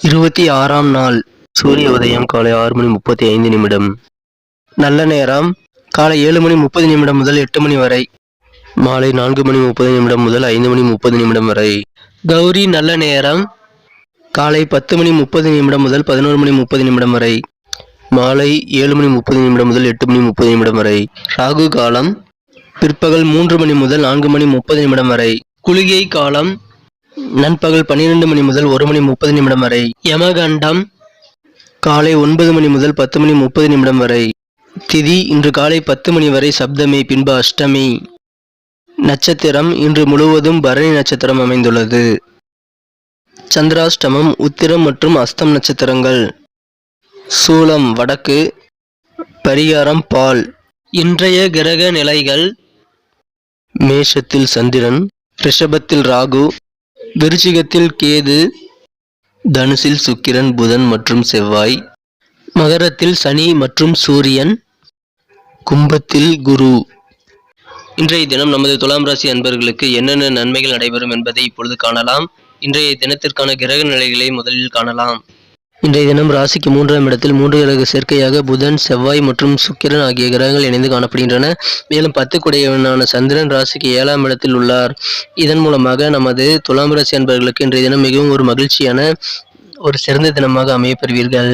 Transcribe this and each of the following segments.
இருபத்தி ஆறாம் நாள் சூரிய உதயம் காலை ஆறு மணி முப்பத்தி ஐந்து நிமிடம். நல்ல நேரம் காலை ஏழு மணி முப்பது நிமிடம் முதல் எட்டு மணி வரை. மாலை நான்கு மணி முப்பது நிமிடம் முதல் ஐந்து மணி முப்பது நிமிடம் வரை. கௌரி நல்ல நேரம் காலை பத்து மணி முப்பது நிமிடம் முதல் பதினோரு மணி முப்பது நிமிடம் வரை. மாலை ஏழு மணி முப்பது நிமிடம் முதல் எட்டு மணி முப்பது நிமிடம் வரை. ராகு காலம் பிற்பகல் மூன்று மணி முதல் நான்கு மணி முப்பது நிமிடம் வரை. குளிகை காலம் நண்பகல் பன்னிரண்டு மணி முதல் ஒரு மணி முப்பது நிமிடம் வரை. யமகண்டம் காலை ஒன்பது மணி முதல் பத்து மணி முப்பது நிமிடம் வரை. திதி இன்று காலை பத்து மணி வரை சப்தமி பின்பு அஷ்டமி. நட்சத்திரம் இன்று முழுவதும் பரணி நட்சத்திரம் அமைந்துள்ளது. சந்திராஷ்டமம் உத்திரம் மற்றும் அஸ்தம் நட்சத்திரங்கள். சூலம் வடக்கு. பரிகாரம் பால். இன்றைய கிரக நிலைகள். மேஷத்தில் சந்திரன் ரிஷபத்தில் ராகு. விருச்சிகத்தில் கேது தனுசில் சுக்கிரன் புதன் மற்றும் செவ்வாய் மகரத்தில் சனி மற்றும் சூரியன் கும்பத்தில் குரு. இன்றைய தினம் நமது துலாம் ராசி அன்பர்களுக்கு என்னென்ன நன்மைகள் நடைபெறும் என்பதை இப்பொழுது காணலாம். இன்றைய தினத்திற்கான கிரக நிலைகளை முதலில் காணலாம். இன்றைய தினம் ராசிக்கு மூன்றாம் இடத்தில் மூன்று கிரக சேர்க்கையாக புதன் செவ்வாய் மற்றும் சுக்கிரன் ஆகிய கிரகங்கள் இணைந்து காணப்படுகின்றன. மேலும் பத்து குடையவனான சந்திரன் ராசிக்கு ஏழாம் இடத்தில் உள்ளார். இதன் மூலமாக நமது துலாம் ராசி அன்பர்களுக்கு இன்றைய தினம் மிகவும் ஒரு மகிழ்ச்சியான ஒரு சிறந்த தினமாக அமையப்பெறுவீர்கள்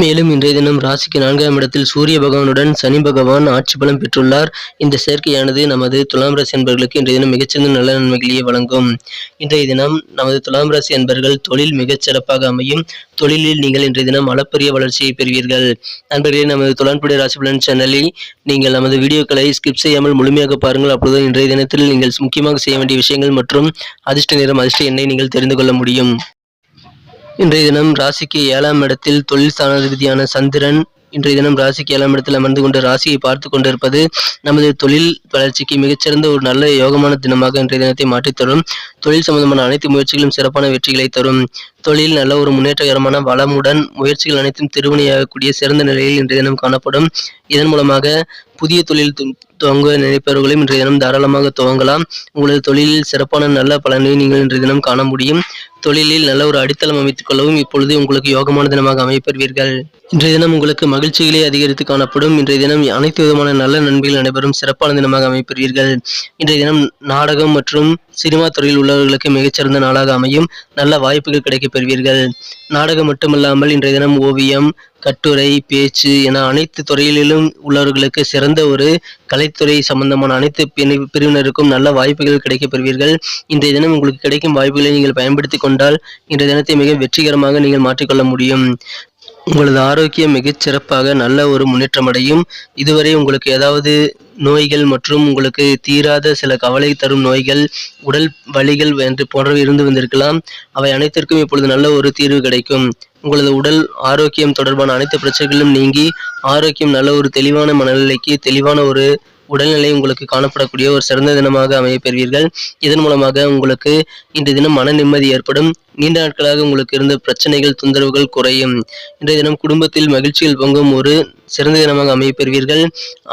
மேலும் இன்றைய தினம் ராசிக்கு நான்காம் இடத்தில் சூரிய பகவானுடன் சனி பகவான் ஆட்சி பலம் பெற்றுள்ளார். இந்த சேர்க்கையானது நமது துலாம் ராசி அன்பர்களுக்கு இன்றைய தினம் மிகச்சிறந்த நல்ல நன்மைகளையே வழங்கும். இன்றைய தினம் நமது துலாம் ராசி அன்பர்கள் தொழில் மிகச் சிறப்பாக அமையும். தொழிலில் நீங்கள் இன்றைய தினம் அளப்பரிய வளர்ச்சியை பெறுவீர்கள். நண்பர்களே நமது துலான்புடைய ராசி பலன் சேனலில் நீங்கள் நமது வீடியோக்களை ஸ்கிப் செய்யாமல் முழுமையாக பாருங்கள். அப்போது இன்றைய தினத்தில் நீங்கள் முக்கியமாக செய்ய வேண்டிய விஷயங்கள் மற்றும் அதிர்ஷ்ட நிறம் அதிர்ஷ்ட எண்ணை நீங்கள் தெரிந்து கொள்ள முடியும். இன்றைய தினம் ராசிக்கு ஏழாம் இடத்தில் தொழில் ஸ்தானாதிபதியான சந்திரன் இன்றைய தினம் ராசிக்கு ஏழாம் இடத்தில் அமர்ந்து கொண்டு ராசியை பார்த்து கொண்டிருப்பது நமது தொழில் வளர்ச்சிக்கு மிகச்சிறந்த ஒரு நல்ல யோகமான தினமாக இன்றைய தினத்தை மாற்றித்தரும் தொழில் சம்பந்தமான அனைத்து முயற்சிகளும் சிறப்பான வெற்றிகளை தரும். தொழில் நல்ல ஒரு முன்னேற்றகரமான வளமுடன் முயற்சிகள் அனைத்தும் திருவினையாகக்கூடிய சிறந்த நிலையில் இன்றைய தினம் காணப்படும். இதன் மூலமாக புதிய தொழில் துவங்க நினைப்பவர்களும் இன்றைய தினம் தாராளமாக துவங்கலாம். உங்களது தொழிலில் சிறப்பான நல்ல பலனை நீங்கள் இன்றைய தினம் காண முடியும். தொழிலில் நல்ல ஒரு அடித்தளம் அமைத்துக் கொள்ளவும் இப்பொழுது உங்களுக்கு யோகமான தினமாக அமைப்பெறுவீர்கள். இன்றைய தினம் உங்களுக்கு மகிழ்ச்சிகளே அதிகரித்து காணப்படும். இன்றைய தினம் அனைத்து விதமான நல்ல நன்மைகள் நடைபெறும் சிறப்பான தினமாக அமைப்பெறுவீர்கள். இன்றைய தினம் நாடகம் மற்றும் சினிமா துறையில் உள்ளவர்களுக்கு மிகச்சிறந்த நாளாக அமையும். நல்ல வாய்ப்புகள் கிடைக்கப்பெறும் பெறுவீர்கள். நாடகம் மட்டுமல்லாமல் இன்றைய தினம் ஓவியம் கட்டுரை பேச்சு என அனைத்து துறையிலும் உள்ளவர்களுக்கு சிறந்த ஒரு கலைத்துறை சம்பந்தமான அனைத்து பிரிவினருக்கும் நல்ல வாய்ப்புகள் கிடைக்கப் பெறுவீர்கள். இன்றைய தினம் உங்களுக்கு கிடைக்கும் வாய்ப்புகளை நீங்கள் பயன்படுத்தி கொண்டால் இன்றைய தினத்தை மிக வெற்றிகரமாக நீங்கள் மாற்றிக்கொள்ள முடியும். உங்களது ஆரோக்கியம் மிகச் சிறப்பாக நல்ல ஒரு முன்னேற்றம் அடையும் இதுவரை உங்களுக்கு ஏதாவது நோய்கள் மற்றும் உங்களுக்கு தீராத சில கவலை தரும் நோய்கள் உடல் வலிகள் என்று போன்றவை இருந்து வந்திருக்கலாம். அவை அனைத்திற்கும் இப்பொழுது நல்ல ஒரு தீர்வு கிடைக்கும். உங்களது உடல் ஆரோக்கியம் தொடர்பான அனைத்து பிரச்சனைகளும் நீங்கி ஆரோக்கியம் நல்ல ஒரு தெளிவான மனநிலைக்கு தெளிவான ஒரு உடல்நிலை உங்களுக்கு காணப்படக்கூடிய ஒரு சிறந்த தினமாக அமையப்பெறுவீர்கள் இதன் மூலமாக உங்களுக்கு இன்றைய தினம் மன நிம்மதி ஏற்படும். நீண்ட நாட்களாக உங்களுக்கு இருந்த பிரச்சனைகள் தொந்தரவுகள் குறையும். இன்றைய தினம் குடும்பத்தில் மகிழ்ச்சிகள் பொங்கும் ஒரு சிறந்த தினமாக அமைய பெறுவீர்கள்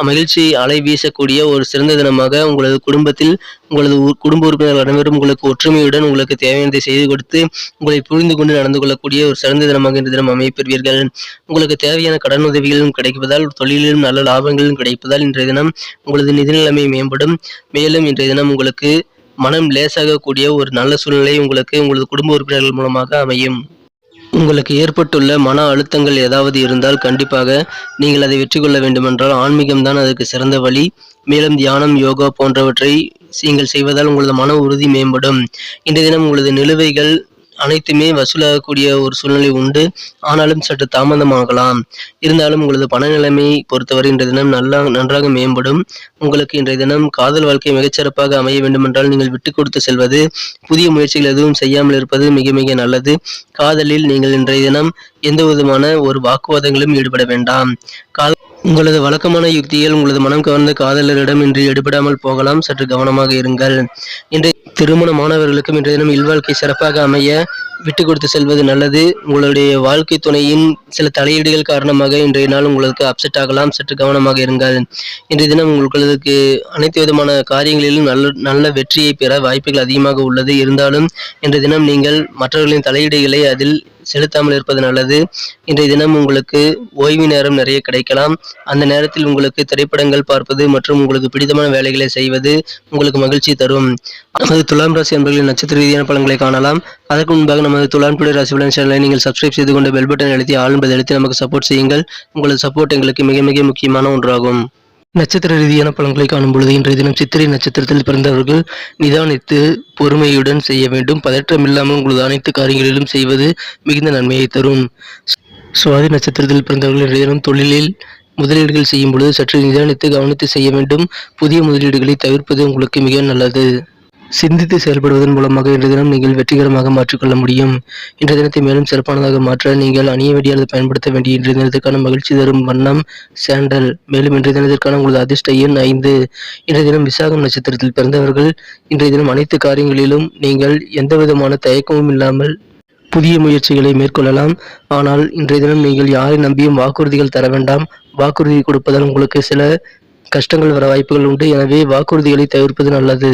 மகிழ்ச்சி அலை வீசக்கூடிய ஒரு சிறந்த தினமாக உங்களது குடும்பத்தில் உங்களது குடும்ப உறுப்பினர்கள் அனைவரும் உங்களுக்கு ஒற்றுமையுடன் உங்களுக்கு தேவையானதை செய்து கொடுத்து உங்களை புரிந்து கொண்டு நடந்து கொள்ளக்கூடிய ஒரு சிறந்த தினமாக இந்த தினம் அமைய பெறுவீர்கள் உங்களுக்கு தேவையான கடன் உதவிகளும் கிடைப்பதால் தொழிலிலும் நல்ல லாபங்களும் கிடைப்பதால் இன்றைய தினம் உங்களது நிதி நிலைமை மேம்படும். மேலும் இன்றைய தினம் உங்களுக்கு மனம் லேசாகக்கூடிய ஒரு நல்ல சூழ்நிலை உங்களுக்கு உங்களது குடும்ப உறுப்பினர்கள் மூலமாக அமையும். உங்களுக்கு ஏற்பட்டுள்ள மன அழுத்தங்கள் ஏதாவது இருந்தால் கண்டிப்பாக நீங்கள் அதை வெற்றி கொள்ள வேண்டுமென்றால் ஆன்மீகம் தான் அதற்கு சிறந்த வழி. மேலும் தியானம் யோகா போன்றவற்றை நீங்கள் செய்வதால் உங்களது மன உறுதி மேம்படும். இன்றைய தினம் உங்களது நிலுவைகள் அனைத்துமே வசூலாகக்கூடிய ஒரு சூழ்நிலை உண்டு. ஆனாலும் சற்று தாமதமாகலாம். இருந்தாலும் உங்களது பண நிலைமை பொறுத்தவரை இன்றைய தினம் நல்லா நன்றாக மேம்படும். உங்களுக்கு இன்றைய தினம் காதல் வாழ்க்கை மிகச்சிறப்பாக அமைய வேண்டுமென்றால் நீங்கள் விட்டு கொடுத்து செல்வது புதிய முயற்சிகள் எதுவும் செய்யாமல் இருப்பது மிக மிக நல்லது. காதலில் நீங்கள் இன்றைய தினம் எந்த விதமான ஒரு வாக்குவாதங்களும் ஈடுபட வேண்டாம். காதல் உங்களது வழக்கமான யுக்தியில் உங்களது மனம் கவர்ந்த காதலரிடம் இன்று ஈடுபடாமல் போகலாம். சற்று கவனமாக இருங்கள். திருமண திருமணமானவர்களுக்கும் இன்றைய தினம் இல்வாழ்க்கை சிறப்பாக அமைய விட்டு கொடுத்து செல்வது நல்லது. உங்களுடைய வாழ்க்கை துணையின் சில தலையீடுகள் காரணமாக இன்றைய நாள் உங்களுக்கு அப்செட் ஆகலாம். சற்று கவனமாக இருங்கள். இன்றைய தினம் உங்களுக்கு அனைத்து விதமான காரியங்களிலும் நல்ல நல்ல வெற்றியை பெற வாய்ப்புகள் அதிகமாக உள்ளது. இருந்தாலும் இன்றைய தினம் நீங்கள் மற்றவர்களின் தலையீடுகளை அதில் செலுத்தாமல் இருப்பது நல்லது. இன்றைய தினம் உங்களுக்கு ஓய்வு நேரம் நிறைய கிடைக்கலாம். அந்த நேரத்தில் உங்களுக்கு திரைப்படங்கள் பார்ப்பது மற்றும் உங்களுக்கு பிடித்தமான வேலைகளை செய்வது உங்களுக்கு மகிழ்ச்சி தரும். நமது துலாம் ராசி என்பர்களின் நட்சத்திர ரீதியான பலன்களை காணலாம். அதற்கு முன்பாக நமது துலாம் பிள்ளை ராசி பலன் சேனலை நீங்கள் சப்ஸ்கிரைப் செய்து கொண்டு பெல் பட்டன் அழுத்தி ஆள் அழுத்தி நமக்கு சப்போர்ட் செய்யுங்கள். உங்களது சப்போர்ட் எங்களுக்கு மிக மிக முக்கியமான ஒன்றாகும். நட்சத்திர ரீதியான பலன்களை காணும் பொழுது இன்றைய தினம் சித்திரை நட்சத்திரத்தில் பிறந்தவர்கள் நிதானித்து பொறுமையுடன் செய்ய வேண்டும். பதற்றம் இல்லாமல் உங்களது அனைத்து காரியங்களிலும் செய்வது மிகுந்த நன்மையை தரும். சுவாதி நட்சத்திரத்தில் பிறந்தவர்கள் இன்றைய தினம் தொழிலில் முதலீடுகள் செய்யும் பொழுது சற்று நிதானித்து கவனித்து செய்ய வேண்டும். புதிய முதலீடுகளை தவிர்ப்பது உங்களுக்கு மிக நல்லது. சிந்தித்து செயல்படுவதன் மூலமாக இன்றைய தினம் நீங்கள் வெற்றிகரமாக மாற்றிக்கொள்ள முடியும். இன்றைய தினத்தை மேலும் சிறப்பானதாக மாற்ற நீங்கள் அணிய வேண்டிய அல்லது பயன்படுத்த வேண்டிய இன்றைய தினத்திற்கான மகிழ்ச்சி தரும் வண்ணம் சாண்டல். மேலும் இன்றைய தினத்திற்கான உங்களது அதிர்ஷ்ட எண் ஐந்து. இன்றைய தினம் விசாகம் நட்சத்திரத்தில் பிறந்தவர்கள் இன்றைய தினம் அனைத்து காரியங்களிலும் நீங்கள் எந்த விதமான தயக்கமும் இல்லாமல் புதிய முயற்சிகளை மேற்கொள்ளலாம். ஆனால் இன்றைய தினம் நீங்கள் யாரை நம்பியும் வாக்குறுதிகள் தர வேண்டாம். வாக்குறுதி கொடுப்பதால் உங்களுக்கு சில கஷ்டங்கள் வர வாய்ப்புகள் உண்டு. எனவே வாக்குறுதிகளை தவிர்ப்பது நல்லது.